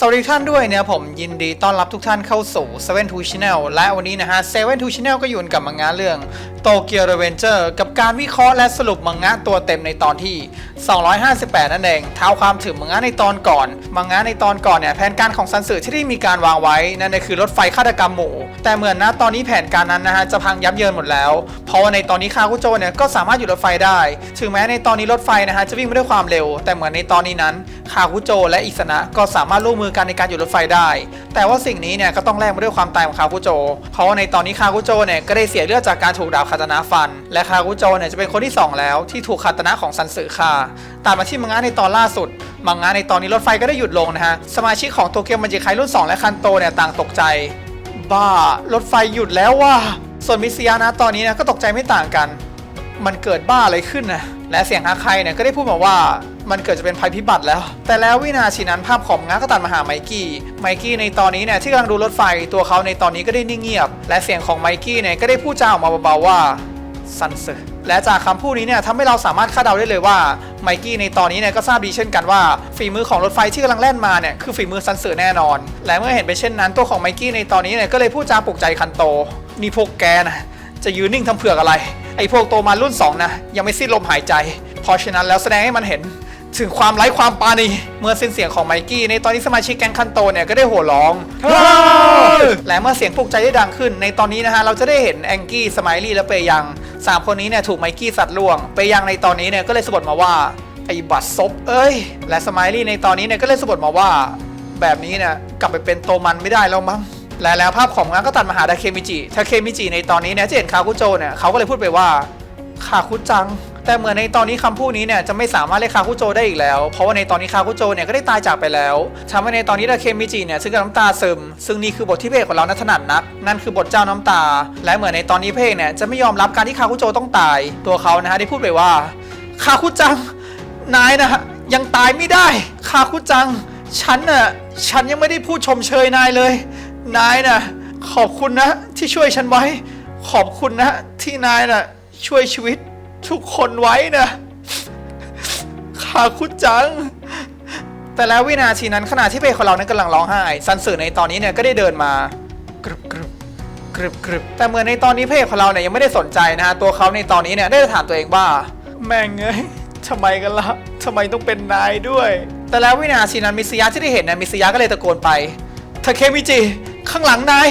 สวัสดีท่านด้วยเนี่ยผมยินดีต้อนรับทุกท่านเข้าสู่7 2 Channel และวันนี้นะฮะ7 2 Channel ก็อยู่กับมังงะเรื่อง Tokyo Revenger กับการวิเคราะห์และสรุปมังงะตัวเต็มในตอนที่ 258 นั่นเองเท้าความถึงมังงะในตอนก่อน มังงะในตอนก่อนเนี่ยแผนการของซันสึที่ได้มีการวางไว้นั่นคือรถไฟฆาตกรรมหมู่ แต่เหมือนนะตอนนี้แผนการนั้นนะฮะจะพังยับเยินหมดแล้ว เพราะว่าในตอนนี้คาคุโจเนี่ยก็สามารถหยุดรถไฟได้ ถึงแม้ในตอนนี้รถไฟนะฮะจะวิ่งไม่ด้วยความเร็ว แต่เหมือนในตอนนี้นั้นคาคุโจและอิสนะก็สามารถร่วมมืออกันในการหยุดรถไฟได้ แต่ว่าสิ่งนี้เนี่ยก็ต้องแลกมาด้วยความตายของคาคุโจ เพราะว่าในตอนนี้คาคุโจเนี่ยก็ได้เสียเลือดจากการถูกดาบคาตานะฟัน และคาคุโจเนี่ยจะเป็นคนที่สองแล้วที่ถูกคาตานะของซันสึฆ่าตามมาที่มังงะในตอนล่าสุด มังงะในตอนนี้รถไฟก็ได้หยุดลงนะฮะ สมาชิกของโตเกียวมันจิไครุ่น 2 และคันโตเนี่ยต่างตกใจ บ้ารถไฟหยุดแล้วว่ะ ส่วนมิสยานะตอนนี้นะก็ตกใจไม่ต่างกัน มันเกิดบ้าอะไรขึ้นนะ และเสียงฮาไคเนี่ยก็ได้พูดมาว่า มันเกิดจะเป็นภัยพิบัติแล้ว แต่แล้ววินาทีนั้นภาพของง้าก็ตัดมาหาไมกี้ ไมกี้ในตอนนี้เนี่ยที่กำลังดูรถไฟ ตัวเขาในตอนนี้ก็ได้นิ่งเงียบ และเสียงของไมกี้เนี่ยก็ได้พูดจาออกมาเบาๆว่าซันเซอร์และจากคำพูดนี้เนี่ยทำให้เราสามารถคาดเดาได้เลยว่าไมกี้ในตอนนี้เนี่ยก็ทราบดีเช่นกันว่าฝีมือของรถไฟที่กำลังแล่นมาเนี่ยคือฝีมือซันเซอร์แน่นอน และเมื่อเห็นเป็นเช่นนั้นตัวของไมกี้ในตอนนี้เนี่ยก็เลยพูดจาปลุกใจคันโตนี่พวกแกนะจะยืนนิ่งทำเผือกอะไร ไอ้พวกโตมารุ่น 2 นะ ยังไม่สิ้นลมหายใจ เพราะฉะนั้นแล้วแสดงให้มันเห็น ถึงความไร้ความปราณีเมื่อสิ้นเสียงของไมกี้ในตอนนี้สมาชิกแก๊งคันโตเนี่ยก็ได้โห่ร้องและเมื่อเสียงปลุกใจได้ดังขึ้น ในตอนนี้นะฮะเราจะได้เห็นแองกี้สไมลี่และเปยังสามคนนี้เนี่ยถูกไมกี้สัตว์ล่วงเปยังในตอนนี้เนี่ยก็เลยสะบัดมาว่าไอ้บัตรซบเอ้ย และสไมลี่ในตอนนี้เนี่ยก็เลยสะบัดมาว่า แบบนี้เนี่ยกลับไปเป็นโตมันไม่ได้แล้วมั้งและแล้วภาพของงั้นก็ตัดมาหาทาเคมิจิทาเคมิจิในตอนนี้เนี่ยจะเห็นคาคุโจเนี่ยเขาก็เลยพูดไปว่าคาคุจัง แต่เหมือนในตอนนี้คำพูดนี้เนี่ยจะไม่สามารถเรียกคาคุโจได้อีกแล้ว เพราะว่าในตอนนี้คาคุโจเนี่ยก็ได้ตายจากไปแล้วทำให้ในตอนนี้ทาเคมิจิเนี่ยซึ่งกับน้ำตาซึม ซึ่งนี่คือบทที่เพลงของเรานัถนัดนัก นั่นคือบทเจ้าน้ำตา และเหมือนในตอนนี้เพลงเนี่ยจะไม่ยอมรับการที่คาคุโจต้องตาย ตัวเขานะฮะได้พูดไปว่าคาคุจังนายนะฮะยังตายไม่ได้คาคุจัง ฉันน่ะฉันยังไม่ได้พูดชมเชยนายเลย นายน่ะขอบคุณนะที่ช่วยฉันไว้ ขอบคุณนะที่นายน่ะช่วยชีวิต ทุกคนไว้นะคาคุจัง แต่แล้ววินาทีนั้นขณะที่เพลงของเรานั้นกำลังร้องไห้ซันสึในตอนนี้เนี่ยก็ได้เดินมากรึบกรึบกรึบกรึบแต่เหมือนในตอนนี้เพลงของเราเนี่ยยังไม่ได้สนใจนะฮะตัวเขาในตอนนี้เนี่ยได้ถามตัวเองว่า แม่งเอ้ยทำไมกันละ่ะทำไมต้องเป็นนายด้วย แต่แล้ววินาทีนั้นมิสยาที่ได้เห็นนะมิสยาก็เลยตะโกนไปทาเคมิจิข้างหลังนาย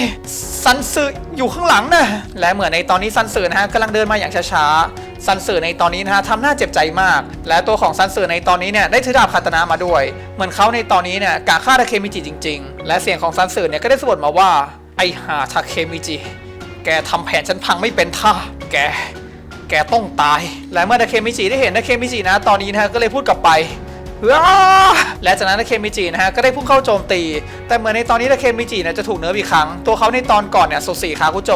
ซันสึอยู่ข้างหลังนะและเหมือนในตอนนี้ซันสึนะฮะกำลังเดินมาอย่างช้าๆ ซันเสึในตอนนี้นะฮะทำหน้าเจ็บใจมาก และตัวของซันเสึในตอนนี้เนี่ยได้ถือดาบคาตานามาด้วย เหมือนเขาในตอนนี้เนี่ยกาฆ่าทาเคมิจิจริง ๆ และเสียงของซันเสึเนี่ยก็ได้สวดมาว่าไอหาทาเคมิจิ แกทำแผนฉันพังไม่เป็นท่า แก แกต้องตาย และเมื่อทาเคมิจิได้เห็นทาเคมิจินะตอนนี้นะก็เลยพูดกลับไป และจากนั้นดาเคมิจินะฮะก็ได้พุ่งเข้าโจมตี แต่เหมือนในตอนนี้ดาเคมิจิเนี่ยจะถูกเนิร์ฟอีกครั้ง ตัวเขาในตอนก่อนเนี่ยสุสีคาคุโจ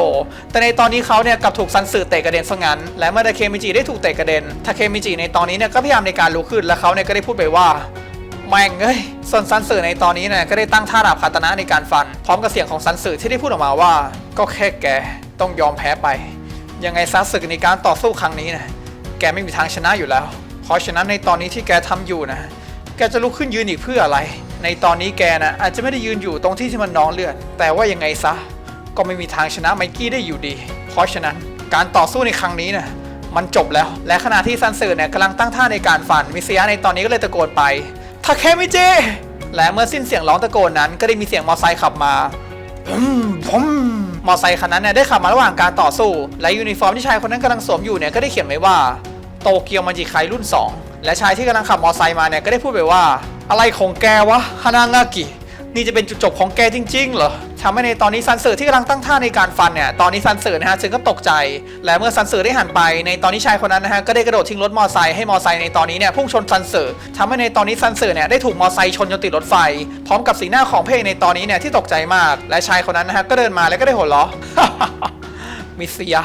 แต่ในตอนนี้เขาเนี่ยกลับถูกซันสึเตะกระเด็นซะงั้น และเมื่อดาเคมิจิได้ถูกเตะกระเด็นทาเคมิจิในตอนนี้เนี่ยก็พยายามในการลุกขึ้นและเขาเนี่ยก็ได้พูดไปว่าแม่งเอ้ยส่วนซันสึในตอนนี้เนี่ยก็ได้ตั้งท่าดาบคาตนะในการฟัน พร้อมกับเสียงของซันสึที่ได้พูดออกมาว่า ก็แค่แกต้องยอมแพ้ไป ยังไงซะศึกในการต่อสู้ครั้งนี้นะแกไม่มีทางชนะอยู่แล้ว ราะฉะนั้นในตอนนี้ที่แกทำอยู่นะ แกจะลุกขึ้นยืนอีกเพื่ออะไร ในตอนนี้แกนะอาจจะไม่ได้ยืนอยู่ตรงที่ที่มันน้องเลือด แต่ว่ายังไงซะ ก็ไม่มีทางชนะไมกี้ได้อยู่ดี เพราะฉะนั้นการต่อสู้ในครั้งนี้นะมันจบแล้ว และขณะที่ซันสึเนี่ยกำลังตั้งท่าในการฟันมิเซียในตอนนี้ก็เลยตะโกนไปทาเคมิจิและเมื่อสิ้นเสียงร้องตะโกนนั้น ก็ได้มีเสียงมอเตอร์ไซค์ขับมาอืมผมมอไซค์คันนั้นเนี่ยได้ขับมาระหว่างการต่อสู้ และยูนิฟอร์มที่ชายคนนั้นกำลังสวมอยู่เนี่ยก็ได้เขียนไว้ว่า โตเกียวมันจิไครุ่น 2 และชายที่กำลังขับมอไซค์มาเนี่ยก็ได้พูดไปว่า อะไรของแกวะฮานางากินี่จะเป็นจุดจบของแกจริงๆเหรอทำให้ในตอนนี้ซันเซอร์ที่กำลังตั้งท่าในการฟันเนี่ย ตอนนี้ซันเซอร์นะฮะจึงก็ตกใจ และเมื่อซันเซอร์ได้หันไป ในตอนนี้ชายคนนั้นนะฮะก็ได้กระโดดทิ้งรถมอไซค์ให้มอไซค์ในตอนนี้เนี่ยพุ่งชนซันเซอร์ทำให้ในตอนนี้ซันเซอร์เนี่ยได้ถูกมอไซค์ชนจนติดรถไฟ พร้อมกับสีหน้าของเพลงในตอนนี้เนี่ยที่ตกใจมาก และชายคนนั้นนะฮะก็เดินมาแล้วก็ได้หัวเราะมิสย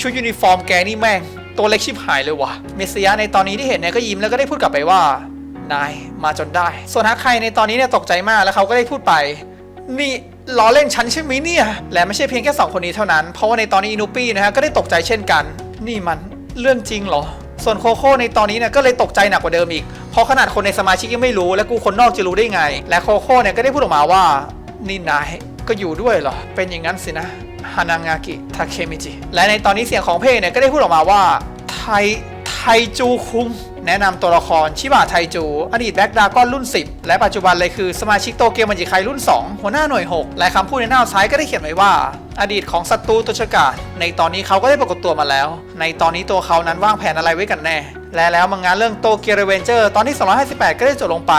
ชุดยูนิฟอร์มแกนี่แม่ง ตัวเล็กชิบหายเลยวะเมสยาในตอนนี้ที่เห็นเนี่ยก็ยิ้มแล้วก็ได้พูดกลับไปว่า นายมาจนได้ ส่วนฮักใคในตอนนี้เนี่ยตกใจมากแล้วเขาก็ได้พูดไป นี่ล้อเล่นฉันใช่ไหมเนี่ย และไม่ใช่เพียงแค่ 2 คนนี้เท่านั้น เพราะว่าในตอนนี้อินูปี้นะฮะก็ได้ตกใจเช่นกัน นี่มันเรื่องจริงเหรอ ส่วนโคโค่ในตอนนี้เนี่ยก็เลยตกใจหนักกว่าเดิมอีก เพราะขนาดคนในสมาชิกยังไม่รู้ และกูคนนอกจะรู้ได้ไง และโคโค่เนี่ยก็ได้พูดออกมาว่า นี่นายก็อยู่ด้วยเหรอ เป็นอย่างนั้นสินะ ฮานางากิ ทาเคมิจิ และในตอนนี้เสียงของเพลงเนี่ยก็ได้พูดออกมาว่า ไทไทจูคุงแนะนำตัวละครชิบะไทจู อดีตแบ็กดากอนรุ่น 10 และปัจจุบันเลยคือสมาชิกโตเกียวมันจิไครุ่น 2 หัวหน้าหน่วย 6 และคำพูดในหน้าซ้ายก็ได้เขียนไว้ว่า อดีตของศัตรูตัวฉกาในตอนนี้เขาก็ได้ปรากฏตัวมาแล้ว ในตอนนี้ตัวเขานั้นวางแผนอะไรไว้กันแน่ และแล้วมังงะเรื่องโตเกียวเรเวนเจอร์ตอนที่ 258 ก็ได้จบลงไป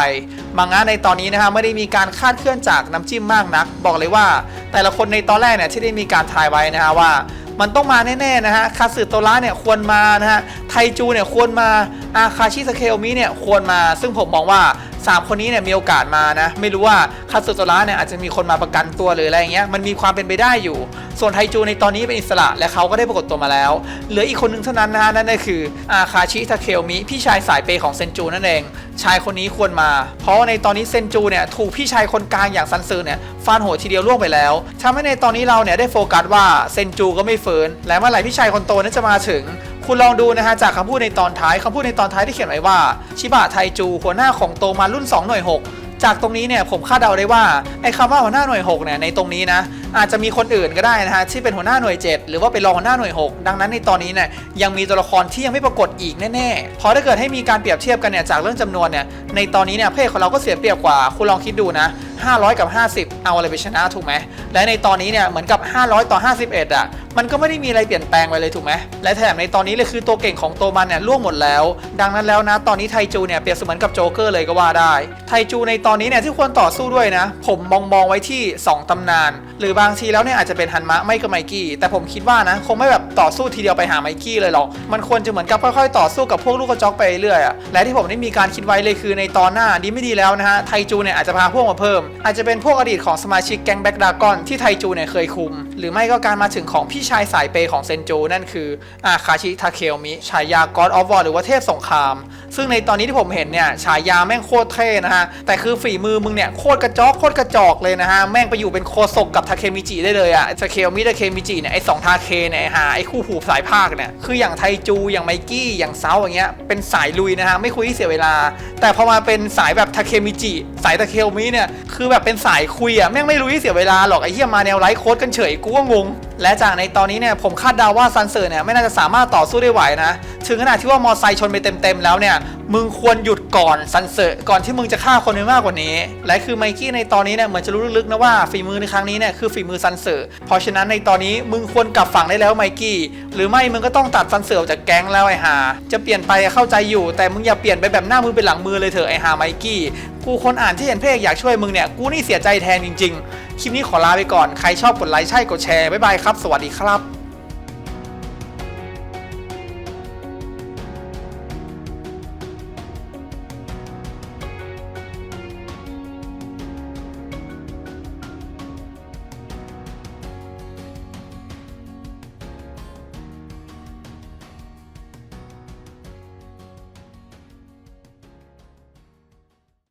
มังงะในตอนนี้นะฮะไม่ได้มีการคาดเคลื่อนจากน้ำจิ้มมากนัก บอกเลยว่า แต่ละคนในตอนแรกเนี่ยที่ได้มีการทายไว้นะฮะว่า มันต้องมาแน่ๆนะฮะคาสึโตระเนี่ยควรมานะฮะไทจูเนี่ยควรมา อาคาชิสเคโอมิเนี่ยควรมา ซึ่งผมมองว่า 3 คนนี้เนี่ยมีโอกาสมานะ ไม่รู้ว่าคาสึโตระเนี่ยอาจจะมีคนมาประกันตัวหรืออะไรอย่างเงี้ยมันมีความเป็นไปได้อยู่ ส่วนไทจูในตอนนี้เป็นอิสระและเขาก็ได้ปรากฏตัวมาแล้ว เหลืออีกคนหนึงเท่านั้นนะฮะนั่นก็คืออาคาชิสเคโอมิพี่ชายสายเปย์ของเซนจูนั่นเอง ชายคนนี้ควรมา เพราะในตอนนี้เซนจูเนี่ยถูกพี่ชายคนกลางอย่างซันซือเนี่ยฟาดหัวทีเดียวล่วงไปแล้วทำให้ในตอนนี้เราเนี่ยได้โฟกัสว่าเซนจูก็ไม่เฟื้นและเมื่อไหร่พี่ชายคนโตนั้นจะมาถึง คุณลองดูนะฮะจากคำพูดในตอนท้ายคำพูดในตอนท้ายที่เขียนไว้ว่า ชิบะไทจู หัวหน้าของโตมารุ่น 2 หน่วย 6 จากตรงนี้เนี่ยผมคาดเดาได้ว่าไอ้คำว่าหัวหน้าหน่วย 6 เนี่ยในตรงนี้นะ อาจจะมีคนอื่นก็ได้นะฮะที่เป็นหัวหน้าหน่วย 7 หรือว่าเป็นรองหัวหน้าหน่วย 6 ดังนั้นในตอนนี้เนี่ยยังมีตัวละครที่ยังไม่ปรากฏอีกแน่ๆเพราะถ้าเกิดให้มีการเปรียบเทียบกันเนี่ยจากเรื่องจำนวนเนี่ยในตอนนี้เนี่ยเพศของเราก็เสียเปรียบกว่าคุณลองคิดดูนะ 500 กับ 50 เอาอะไรไปชนะถูกไหมและในตอนนี้เนี่ยเหมือนกับ 500 ต่อ 51 อะ มันก็ไม่ได้มีอะไรเปลี่ยนแปลงไปเลยถูกไหมและแถมในตอนนี้เลยคือตัวเก่งของโตมันเนี่ยล่วงหมดแล้ว ดังนั้นแล้วนะตอนนี้ไทจูเนี่ยเปรียบเสมือนกับโจ๊กเกอร์เลยก็ว่าได้ไทจูในตอนนี้เนี่ยที่ควรต่อสู้ด้วยนะ ผมมองมองไว้ที่ 2ตำนาน หรือบาางทีแล้วเนี่ยอาจจะเป็นฮันมะไม่ก็ไมกี้ แต่ผมคิดว่านะคงไม่แบบต่อสู้ทีเดียวไปหาไมกี้เลยหรอก มันควรจะเหมือนกับค่อยๆ ต่อสู้กับพวกลูกกระจอกไปเรื่อยอะและที่ผมได้มีการคิดไว้เลยคือในตอนหน้าดีไม่ดีแล้วนะฮะไทจูเนี่ยอาจจะพาพวกมาเพิ่ม อาจจะเป็นพวกอดีตของสมาชิกแก๊งแบ็กดากอนที่ไทจูเนี่ยเคยคุม หรือไม่ก็การมาถึงของพี่ชายสายเปย์ของเซนจูนั่นคืออาคาชิทาเคมิฉายา God of War หรือว่าเทพสงคราม ซึ่งในตอนนี้ที่ผมเห็นเนี่ยฉายาแม่งโคตรเท่นะฮะแต่คือฝีมือมึงเนี่ยโคตรกระจอกโคตรกระจอกเลยนะฮะแม่งไปอยู่เป็นโคศกกับทาเคมมิจิได้เลยอะสเคลมิดาเคมิจิเนี่ยไอสองทาเคเนี่ยไอ้หาไอคู่หูสายภาคเนี่ยคืออย่างไทจูอย่างไมกี้อย่างเซาอย่างเงี้ยเป็นสายลุยนะฮะไม่คุยเสียเวลา แต่พอมาเป็นสายแบบทาเคมิจิสายทาเคโอมิเนี่ยคือแบบเป็นสายคุยอะแม่งไม่รู้เสียเวลาหรอกไอ้เฮียมาแนวไลฟ์โค้ดกันเฉยกูก็งง และจากในตอนนี้เนี่ยผมคาดเดาว่าซันเซอร์เนี่ยไม่น่าจะสามารถต่อสู้ได้ไหวนะ ถึงขนาดที่ว่ามอไซค์ชนไปเต็มๆแล้วเนี่ยมึงควรหยุดก่อนซันเซอร์ก่อนที่มึงจะฆ่าคนไปมากกว่านี้ และคือไมกี้ในตอนนี้เนี่ยเหมือนจะรู้ลึกๆนะว่าฝีมือในครั้งนี้เนี่ยคือฝีมือซันเซอร์เพราะฉะนั้นในตอนนี้มึงควรกลับฝั่งได้แล้วไมกี้หรือไม่มึงก็ต้องตัดซันเซอร์ออกจากแก๊งแล้วไอ้หาจะเปลี่ยนไปเข้าใจอยู่ แต่มึงอย่าเปลี่ยนไปแบบหน้ามือเป็นหลังมือเลยเถอะไอ้หาไมกี้กูคนอ่านที่เห็นเพจอยากช่วยมึงเนี่ยกูนี่เสียใจแทนจริง ๆ คลิปนี้ขอลาไปก่อน ใครชอบกดไลค์ใช่กดแชร์ บ๊ายบายครับ สวัสดีครับ